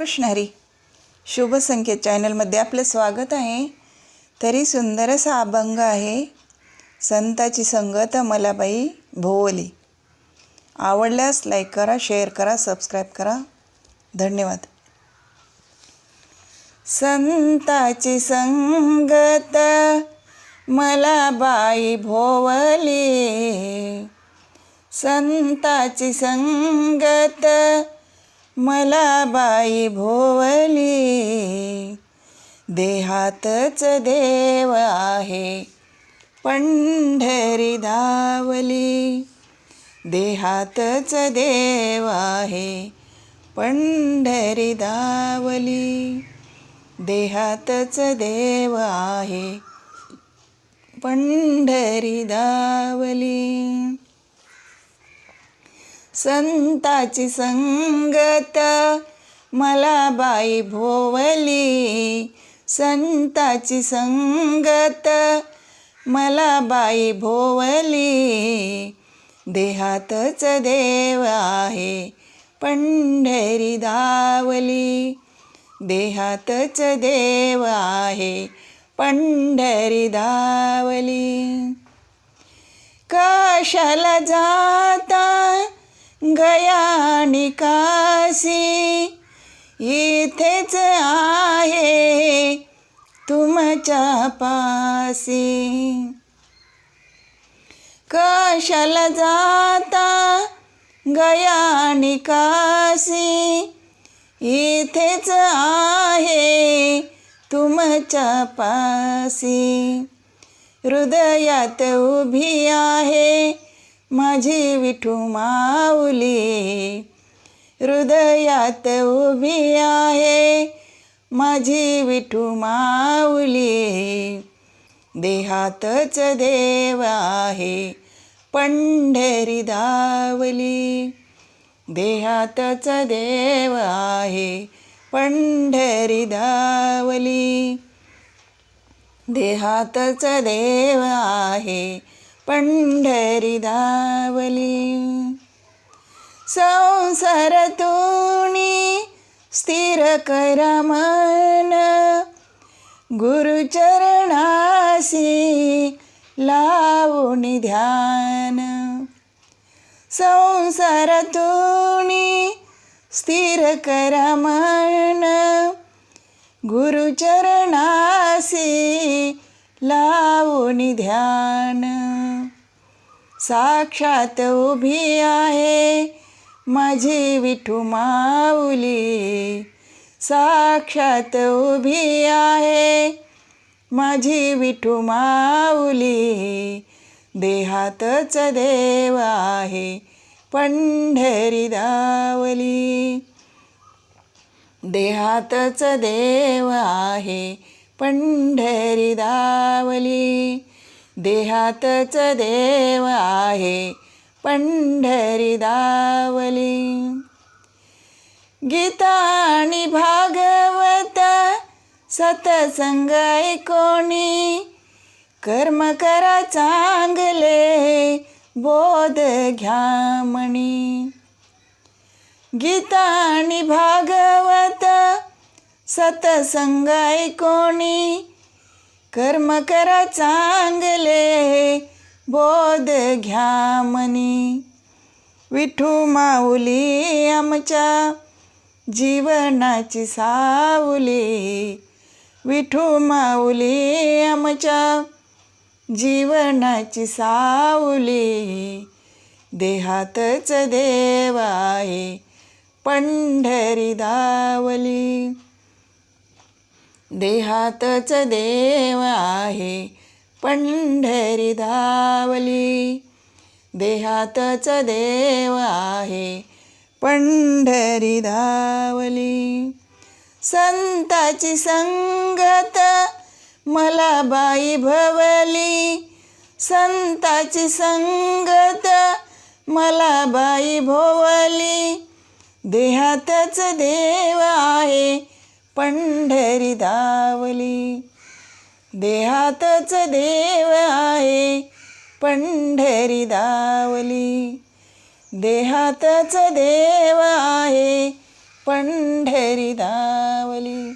रामकृष्ण हरी. शुभ संकेत चॅनलमध्ये आपलं स्वागत आहे. तरी सुंदर असा अभंग आहे. संताची संगत मला बाई भोवली. आवडल्यास लाईक करा शेअर करा सबस्क्राईब करा. धन्यवाद. संताची संगत मला बाई भोवली. संताची संगत मला बाई भोवली. देहातच देव आहे पंढरी धावली. देहातच देव आहे पंढरी धावली. देहातच देव आहे पंढरी धावली. संताची संगत. मला बाई भोवली संताची संगत. मला बाई भोवली देहातच देव आहे पंढरी धावली. देहातच देव आहे पंढरी धावली. कशाला जात गया निकासी इथेच आहे तुमच्या पासी. कशाला जाता गया निकासी इथेच आहे तुमच्या पासी. हृदयात उभी आहे माझी विठू माऊली हृदयात उभी आहे. माझी विठू माऊली देहातच देव आहे पंढरी धावली. देहातच देव आहे पंढरी धावली. देहातच देव आहे पंढरी धावली तोणी स्थिर करा मन. गुरुचरणासी लावून ध्यान. संसार तोणी स्थिर करा मन. गुरुचरणासी लावून ध्यान. साक्षात उभी आहे माझी विठू माऊली. साक्षात उभी आहे माझी विठू माऊली. देहातच देव आहे पंढरी दावली देहातच देव आहे पंढरी दावली देहातच देव आहे पंढरी दावली गीता आणि भागवत सतसंग ऐकोणी. कर्म करा चांगले बोध घ्या म्हणी गीता आणि भागवत सतसंग ऐकोणी. कर्म करा चांगले बोध घ्या मनी. विठू माऊली आमच्या जीवनाची सावली. विठू माऊली आमच्या जीवनाची सावली. देहातच देवाय पंढरी धावली. देहातच देव आहे पंढरी धावली. देहातच देव आहे पंढरी धावली. संताची संगत मला बाई भवली. संताची संगत मला बाई भोवली. देहातच देव आहे पंढरी धावली देहातच देव आहे पंढरी धावली देहातच देव आहे पंढरी दावली